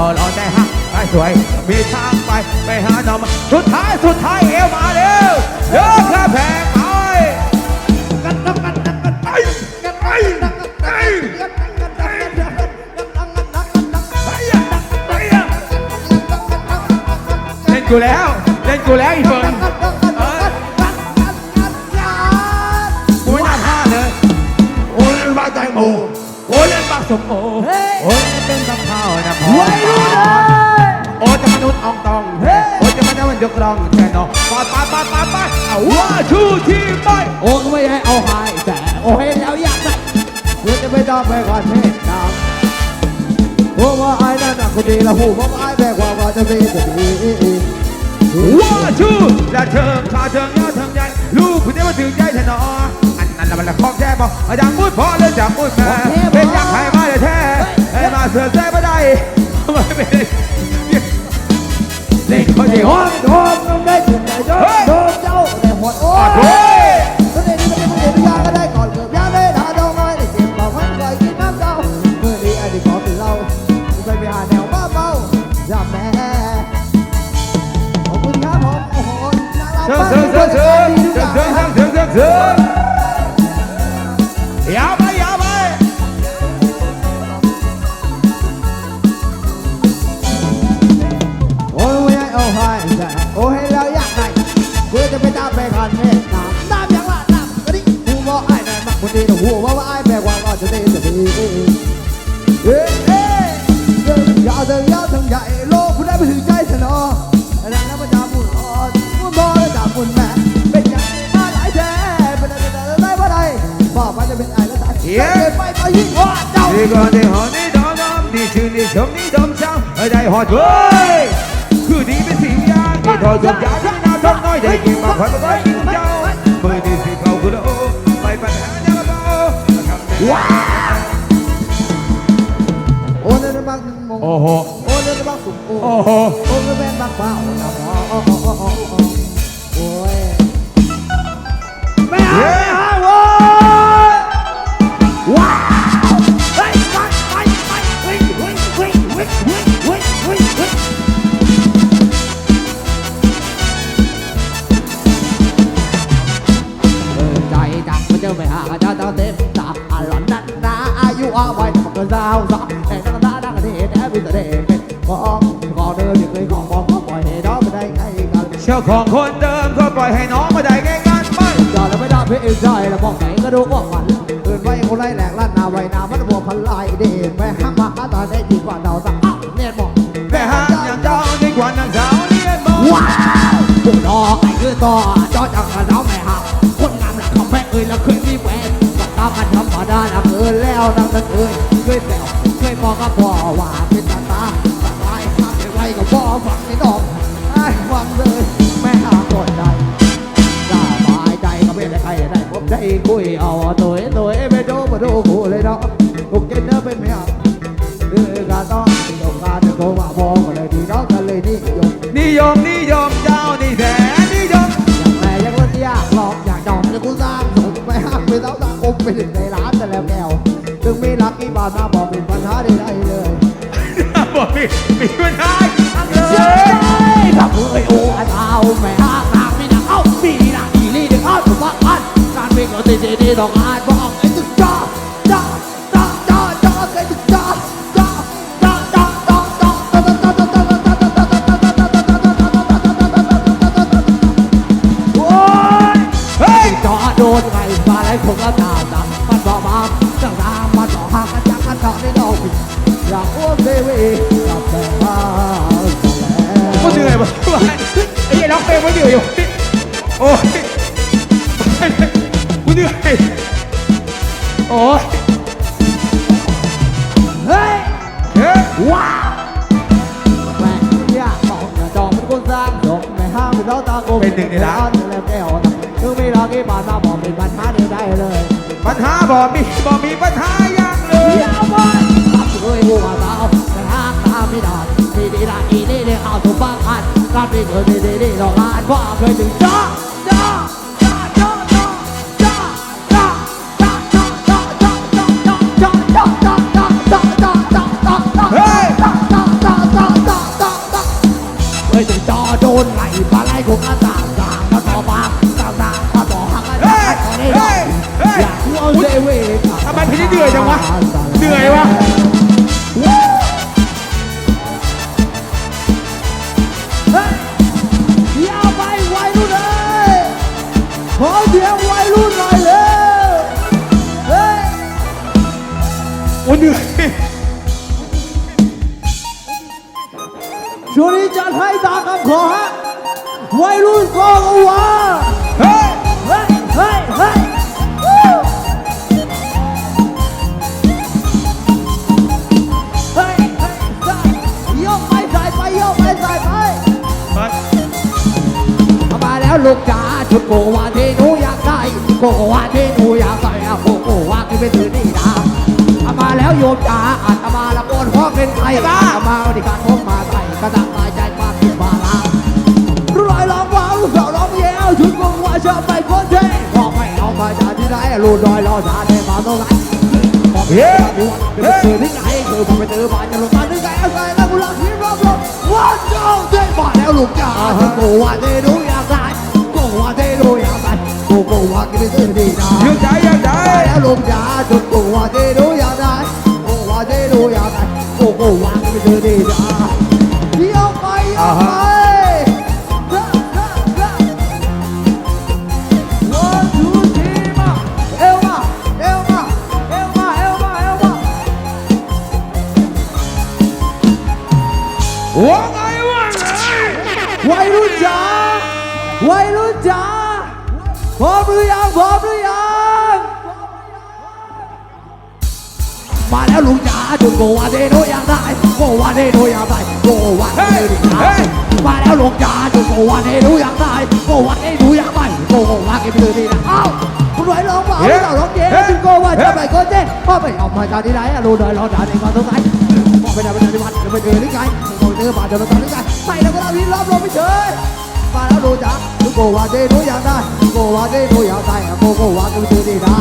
สวย มีทางไปไปหาหน่อไม้สุดท้ายสุดท้ายเอวมาเร็วเยอะแค่แพงไปกันกันกันกันกันไปกันไปกันไปกันกันกันกันกันกันกันไปอะไปอะเล่นกูแล้วเล่นกูแล้วอีเฟิร์นเออกูไม่น่าพลาดเลยโอ้ยบ้าใจโมโอ้เล่นปากสมโอโอ้ ยกลองแค่นอปาดปาดปาดปาดปาดเอาว่าชูที่ไปโอ้ก็ไม่ให้เอาหายแต่โอ้เห็นแล้วอยากได้เพื่อจะไม่ต้องไปก่อนเพศดำหัวไอ้นั่นน่ะคนดีละหูเพราะไอ้แบกว่าว่าจะเป็นจะดีว่าชูและเธอขาเธอยอดเธอใหญ่ลูกคุณได้มาถึงใจเธอหนออันนั้นละมันละของแท้บอกดังมุดพอเลยจับมุดแม่เป็นยักษ์ให้มาเลยแท้ให้มาเสือใจไม่ได้ไม่เป็น ที่ฮอนฮอน đi con đi họ đi đó đó đi chứ đi sớm đi đông sao ở đây họ cười cứ đi với xịn ra đi thôi gồm giá rất nào không nói để gì mà phải có ไว้มันก็สาวสาวแต่ตั้งตาตั้งเดชแอบวิเศษมองขอเดินยังเคยขอมองปล่อยให้น้องไม่ได้ไงกันเจ้าของคนเดิมก็ปล่อยให้น้องมาได้ง่ายงานไปจอดแล้วไม่ได้เพื่อเอ็นใจแล้วบอกไหนก็ดูว่ามันเดินไว้คนไรแหลกลั่นนาไว้นามันบวกพันลายเด่นไปห้ามมาหาตาได้ดีกว่าดาวสักเนี่ยบอกแม่หางอย่างเจ้าดีกว่านางสาวเรียนบอกว้าวบุกดอกไอ้คือต่อจอจากกระเดาไม่หักคนงามหลักคำแพ้เอ้ยแล้วเคยมีแหวนก็ตามกันธรรมดาละเกินแล้วนั่งนั่นเอ้ยเค ยแซวเคยมองกับพ่อว่าเป็นตาตาตาลายข้ามไปไว้กับพ่อฝังในดอกไอ้ฟังเลยแม่หาคนใดสบายใจก็ไม่ได้ใครได้ผมได้คุยเอาตัวเอตัวเอไม่ดูมาดูกูเลยเนาะกูเกินเนื้อเป็นไม่เอาเรื่องการต้องยกการจะโทรมาพอก็เลยดีน้องกันเลยนี่ยกนิยมนิยมเจ้านี่แสนนิยมอย่างแม่ยังรถยากหลอกอยากดอกจะกูสร้างส่งไปหักไปเต้าตาอมไปถึงในร้านแต่แล้วแก้ว ถึงมีรักกี่บาทมาบอกเป็นปัญหาได้ได้เลยบอกมีมีปัญหาทั้งเลเย้ยถ้าเคยโอ้อาเท้าแม่หักนางไม่นางเอ้ามีนางอีลี่เด็กอ้าวถูกว่าอันการเป็นก็ตีตีต้องอ่านบอ ไอ้ยัยร้องเพลงไม่เหนื่อยโอ้ยกูเหนื่อยโอ้ยเฮ้ยเฮ้ยว้าวแม่อยากบอกอย่าจองเป็นคนสร้างสมไม่ห้ามเป็นเราตาโกแล้วแก้วถึงไม่รักกี่บาทมาบอกเป็นปัญหาได้เลยปัญหาบ่มีบ่มีปัญหาอย่างเลยเดี๋ยวไปรับเคยหัวสาแต่ห้างตาไม่ได้ดีดีได้อีนี่เนี่ยเอาตัวบ้าง การไม่เคยมีดีด้ดอกลานความเคยถึงจ้า นี้จัดให้ตามคำขอฮะวัยรุ่นก็กวาเฮ้ยเฮ้ยเฮ้ยเฮ้ยเฮ้ยยกไปใส่ไปยกไปใส่ไปมาแล้วลูกจ๋าชุดโกวาที่หนูอยากได้โกวาที่หนูอยากใส่อะโกโกวาที่ไม่ถือนี่นะมาแล้วโยมจ๋าอาตมาละ โกนพ่อเป็นใครบ้ามาดิการพกมาใส่กระดักตายใจมากขึ้นมาละรู้ลอยร้องว้าวลูกสาวร้องแย้วชุดโกวาชอบไปคนเท่บอไม่เอามาจากที่ไหนลูกลอยรอสาเดมาตรงไหนบอกไม่เอาที่วัดเป็นสื่อที่ไหนคือผมไปเจอบ้านจะลงมาที่ไหนเอาใส่แล้วกูรักที่รอบรอบวันเจ้าเท่มาแล้วลูกจ๋าชุดโกวาที่หนูอยากได้โกวาเทโรยาตันโกโกวากินซื้อดีนะยืดใจยืดใจแล้วลงยาจนโกวาเทโรยาตันโกวาเทโรยาตัน โกโกวากินซื้อดีนะเที่ยวไปเที่ยวไปเด้อเด้อเด้อ One two three มาเอวมาเอวมาเอวมาเอวมาเอวมาว่าไงวะวัยรุ่นจ๋าวัยรุ่นจ๋าพร้อมหรือยังพร้อมหรือยัง มาแล้วลุงจ๋าจุดโกวาเดโนอยากได้โกวาเดโนอยากได้โกวาเดโนอยากได้มาแล้วลุงจ๋าจุดโกวาเดโนอยากได้โกวาเดโนอยากได้โกวาเก็บไปเลยดีนะเอ้าคุณไหวร้องเปล่าไม่ต้องร้องเย้จุดโกวาจะไปก็เจ๊พ่อไปเอามาจากที่ไหนอะรู้เลยร้องด่าในความสงสัยพ่อไปไหนไปไหนที่วัดจะไปเจอหรือไงพ่อไปเจอบ้านจะมาตอนหรือไงไม่แล้วก็เราที่รอบรอบไม่เฉยมาแล้วลุงจ๋าจุดโกวาเดโนอยากได้โกวาเดโนอยากได้โกโกวาเก็บไปเลยดีนะ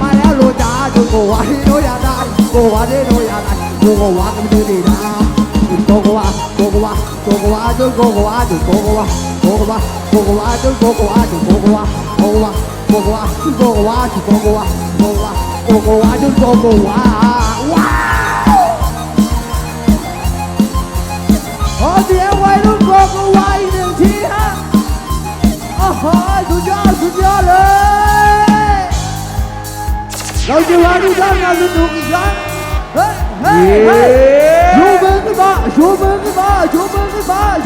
มาแล้วลูจ้าจุดโกวาที่โนอยากได้ กวาที่โนยากได้โกโกวาก็ไม่ดีนะโกโกวาโกโกวาโกโกวาจุโกโกวาจุโกโกวาโกโกวาโกโกวาจุโกโกวาจุโกโกวาโกโกวาโกโกวาจุโกโกวาจุโกโกวาโกโกวาโกโกวาจุโกโกวาว้าวขอเสียงไว้รุ่นโกโกวาอีกหนึ่งทีฮะโอ้โหสุดยอดสุดยอดเลย เราจะวางทุกท่านมาสนุกอีกครั้งเฮ้ยเฮ้ยเฮ้ยชูมือขึ้นมาชูมือขึ้นมาชูมือขึ้นมาชู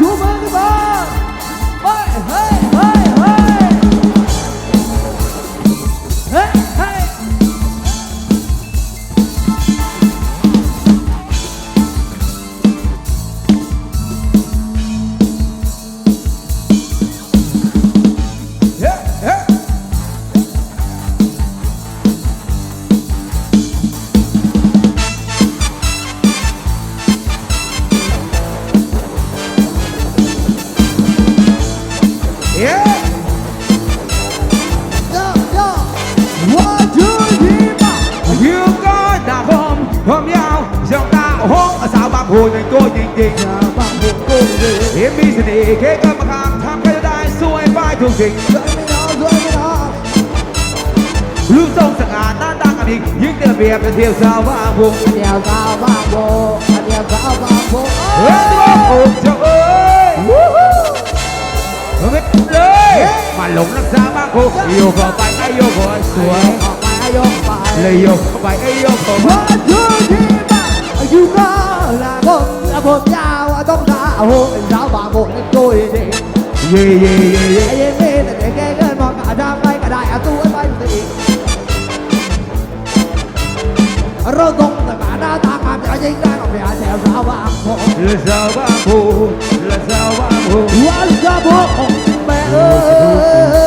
สาวบางโพยังตัวจริงอย่าบังผมกูดิๆเห็นมีเสน่ห์แค่ก็มาข้างทำก็จะได้สวยไปทุกสิ่งสวยไม่นอนสวยไม่นอนรูปทรงสง่าห น้าตากับอีกยิ่งเดินเบียบเป็นเที่ยวสาวบางโพเดียวสาวบางโบเดียวสาวบางโบเฮ้ยโอ้เจ้า